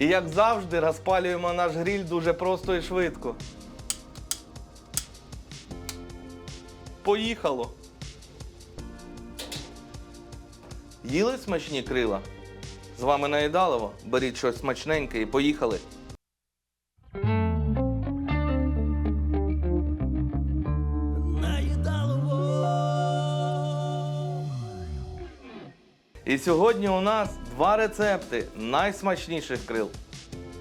І як завжди, розпалюємо наш гриль дуже просто і швидко. Поїхало. Їли смачні крила? З вами Наїдалово. Беріть щось смачненьке і поїхали. І сьогодні у нас два рецепти найсмачніших крил.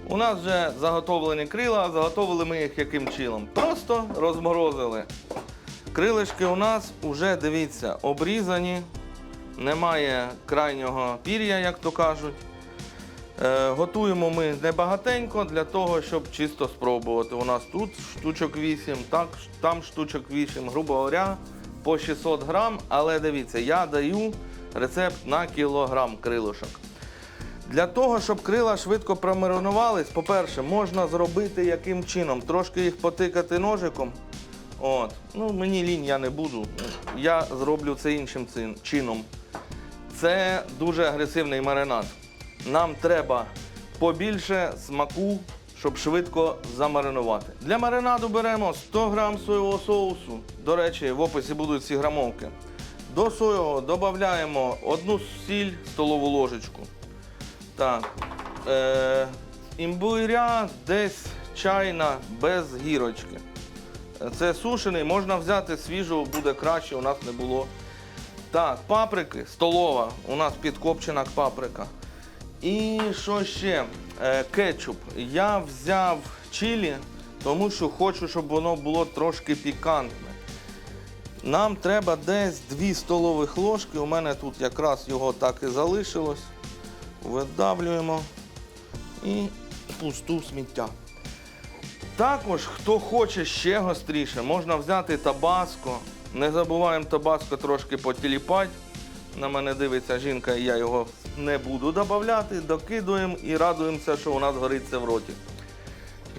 У нас вже заготовлені крила, заготовили ми їх яким чином? Просто розморозили. Крилишки у нас вже, дивіться, обрізані, немає крайнього пір'я, як то кажуть. Е, готуємо ми небагатенько для того, щоб чисто спробувати. У нас тут штучок 8, так, там штучок 8, грубо говоря, по 600 грам. Але дивіться, я даю рецепт на кілограм крилишок. Для того, щоб крила швидко промаринувались, по-перше, можна зробити яким чином? Трошки їх потикати ножиком. От. Ну, мені лінь, я не буду. Я зроблю це іншим чином. Це дуже агресивний маринад. Нам треба побільше смаку, щоб швидко замаринувати. Для маринаду беремо 100 г соєвого соусу. До речі, в описі будуть ці грамовки. До соєвого додаємо одну сіль столову ложечку. Так. Е, імбиря десь чайна без гірочки. Це сушений, можна взяти свіжого, буде краще, у нас не було. Так, паприки, столова, у нас підкопчена паприка. І що ще? Е, кетчуп. Я взяв чилі, тому що хочу, щоб воно було трошки пікантне. Нам треба десь 2 столових ложки. У мене тут якраз його так і залишилось. Видавлюємо і пусту сміття. Також, хто хоче ще гостріше, можна взяти табаско. Не забуваємо табаско трошки потіліпати. На мене дивиться жінка, і я його не буду додавати. Докидуємо і радуємося, що у нас горить це в роті.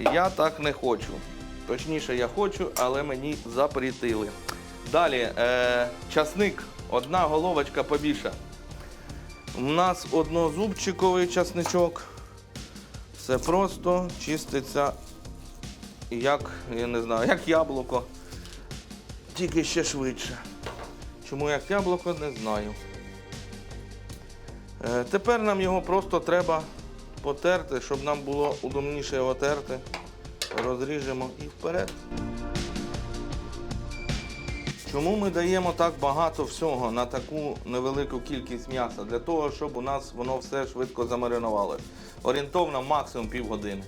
Я так не хочу. Точніше, я хочу, але мені запретили. Далі, е, часник, одна головочка побільша. У нас однозубчиковий часничок. Все просто чиститься як, я не знаю, як яблуко. Тільки ще швидше. Чому як яблуко, не знаю. Е, тепер нам його просто треба потерти, щоб нам було удобніше його терти. Розріжемо і вперед. Чому ми даємо так багато всього на таку невелику кількість м'яса? Для того, щоб у нас воно все швидко замаринувало. Орієнтовно максимум півгодини.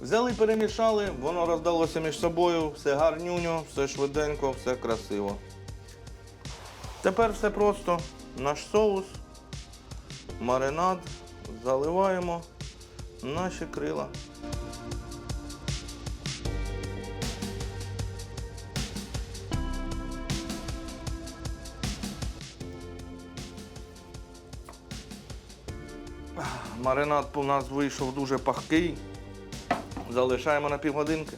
Взяли, перемішали, воно роздалося між собою, все гарнюньо, все швиденько, все красиво. Тепер все просто. Наш соус, маринад, заливаємо наші крила. Маринад у нас вийшов дуже пахкий. Залишаємо на півгодинки.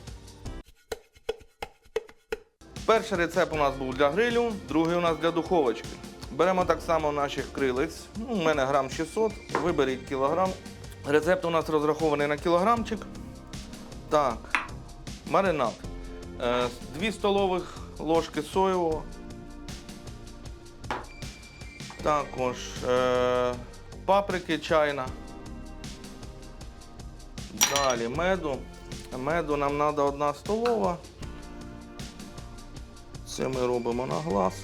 Перший рецепт у нас був для грилю, другий у нас для духовочки. Беремо так само наших крилиць. Ну, у мене грам 600, виберіть кілограм. Рецепт у нас розрахований на кілограмчик. Так, маринад. Е, Дві столових ложки соєвого. Також е, паприки чайна. Далі меду. Меду нам треба одна столова. Це ми робимо на глаз.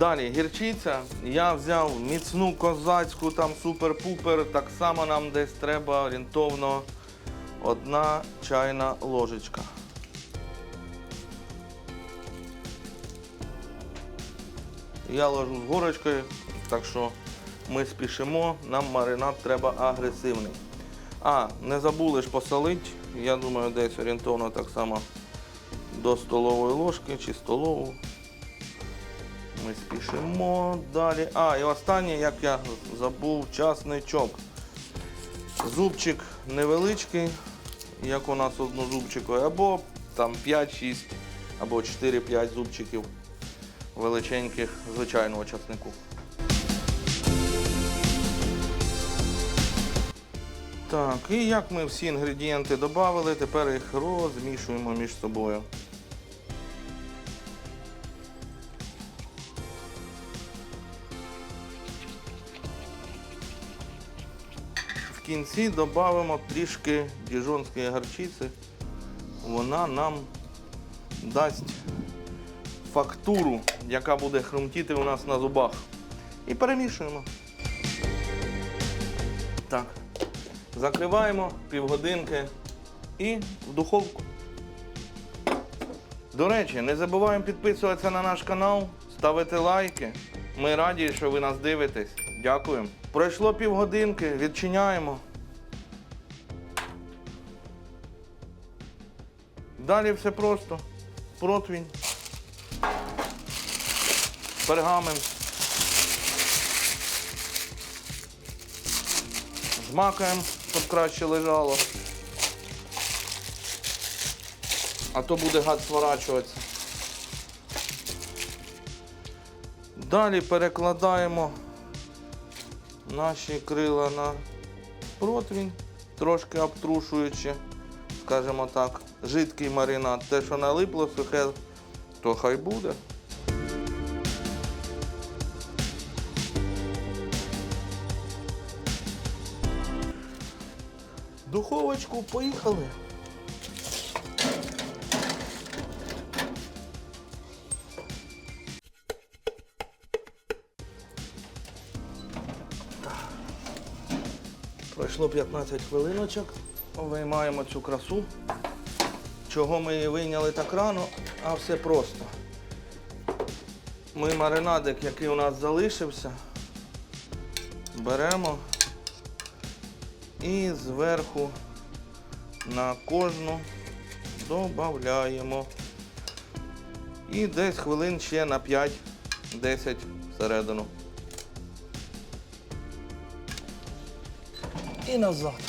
Далі гірчиця. Я взяв міцну козацьку, там супер-пупер. Так само нам десь треба орієнтовно одна чайна ложечка. Я ложу з горочкою, так що ми спішимо, нам маринад треба агресивний. А, не забули ж посолити, я думаю, десь орієнтовно так само до столової ложки чи столову. Ми спішимо далі. А, і останнє, як я забув, часничок. Зубчик невеличкий, як у нас однозубчикові, або там 5-6, або 4-5 зубчиків величеньких звичайного часнику. Так, і як ми всі інгредієнти додали, тепер їх розмішуємо між собою. Кінці додамо трішки діжонської гарчиці. Вона нам дасть фактуру, яка буде хрумтіти у нас на зубах. І перемішуємо. Так. Закриваємо півгодинки і в духовку. До речі, не забуваємо підписуватися на наш канал, ставити лайки. Ми раді, що ви нас дивитесь. Дякуємо. Пройшло півгодинки, відчиняємо. Далі все просто. Противень. Пергамент. Змакаємо, щоб краще лежало. А то буде гад сворачуватися. Далі перекладаємо наші крила на противень, трошки обтрушуючи, скажімо так, жидкий маринад. Те, що налипло сухе, то хай буде. Духовочку поїхали. Пройшло 15 хвилиночок. Виймаємо цю красу. Чого ми її вийняли так рано, а все просто. Ми маринадик, який у нас залишився, беремо і зверху на кожну додаємо. І десь хвилин ще на 5-10 всередину. І назад.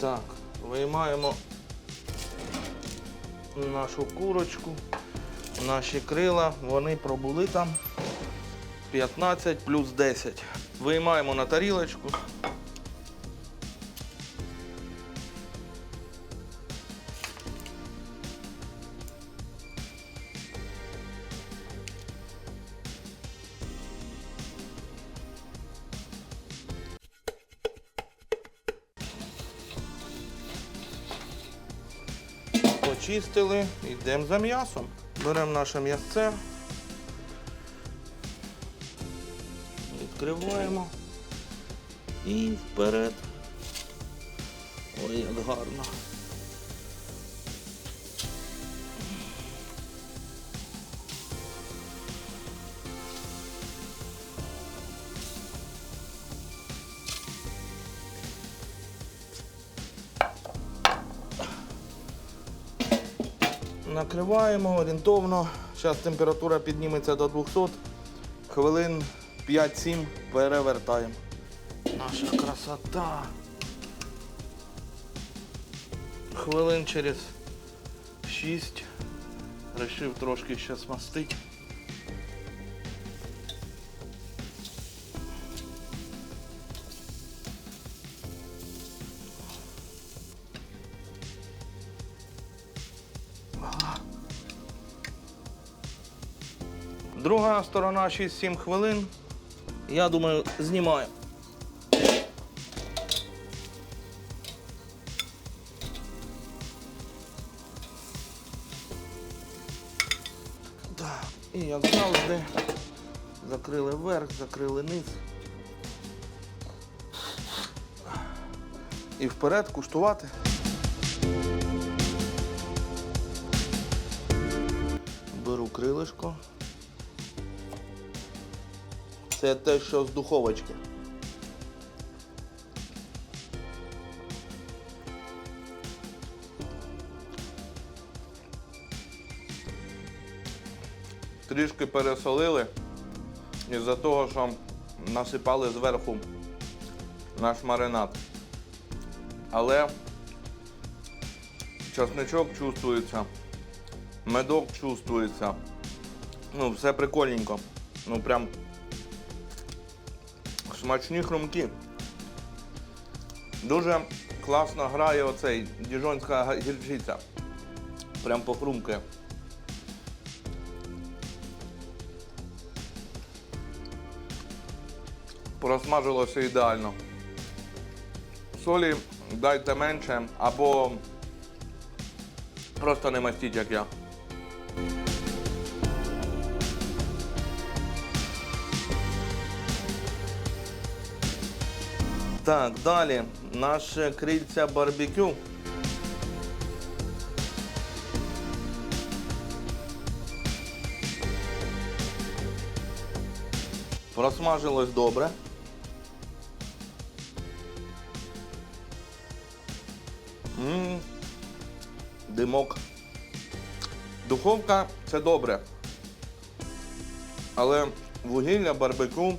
Так, виймаємо нашу курочку, наші крила, вони пробули там 15 плюс 10. Виймаємо на тарілочку. Почистили, йдемо за м'ясом. Беремо наше м'ясце. Відкриваємо і вперед. Ой, як гарно. Накриваємо орієнтовно. Зараз температура підніметься до 200. Хвилин 5-7 перевертаємо. Наша красота. Хвилин через 6. Рішив трошки ще смастити. Друга сторона 6-7 хвилин. Я думаю, знімаю. І як завжди, закрили верх, закрили низ. І вперед куштувати. Беру крилишко. Це те, що з духовочки. Трішки пересолили із-за того, що насипали зверху наш маринад. Але часничок чувствується, медок чувствується. Ну, все прикольненько. Ну прям смачні хрумки. Дуже класно грає оцей діжонська гірчиця. Прям похрумкає. Просмажилося ідеально. Солі дайте менше або просто не мастіть, як я. Так, далі наше крильця барбекю. Просмажилось добре. М, Димок. Духовка це добре. Але вугілля барбекю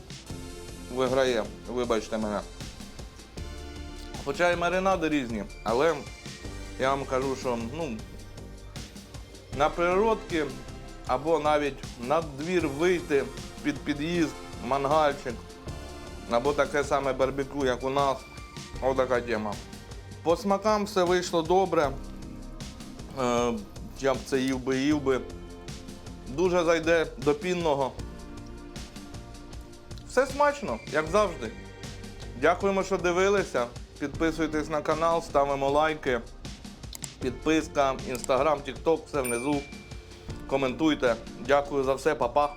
виграє, вибачте мене. Хоча і маринади різні, але я вам кажу, що ну, на природки або навіть на двір вийти під під'їзд, мангальчик, або таке саме барбекю, як у нас. Отака тема. По смакам все вийшло добре. Е, я б це їв би, їв би. Дуже зайде до пінного. Все смачно, як завжди. Дякуємо, що дивилися. Підписуйтесь на канал, ставимо лайки. Підписка, інстаграм, тікток, все внизу. Коментуйте. Дякую за все, па-па.